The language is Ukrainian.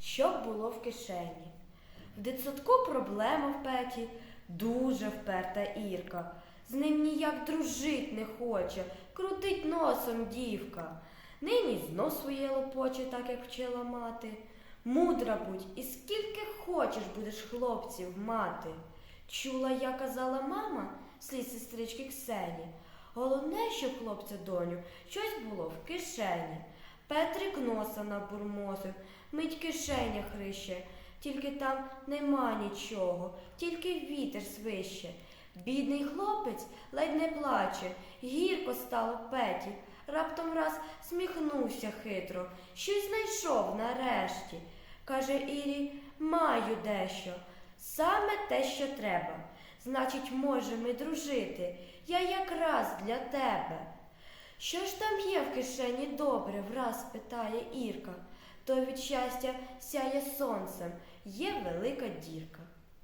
щоб було в кишені. В дитсадку проблема в петі, дуже вперта Ірка. З ним ніяк дружить не хоче, крутить носом дівка. Нині знов своє лопоче, так як вчила мати. Мудра будь, і скільки хочеш будеш хлопців мати. Чула, я казала мама, слід сестрички Ксені. Головне, щоб хлопця доню щось було в кишені. Петрик носа набурмосив, мить кишеня хрище, тільки там нема нічого, тільки вітер свище. Бідний хлопець ледь не плаче, гірко стало Петі. Раптом раз сміхнувся хитро, щось знайшов нарешті. Каже Ірі, маю дещо, саме те, що треба. Значить, можемо дружити, я якраз для тебе. Що ж там є в кишені добре? враз питає Ірка. То від щастя сяє сонцем, є велика дірка.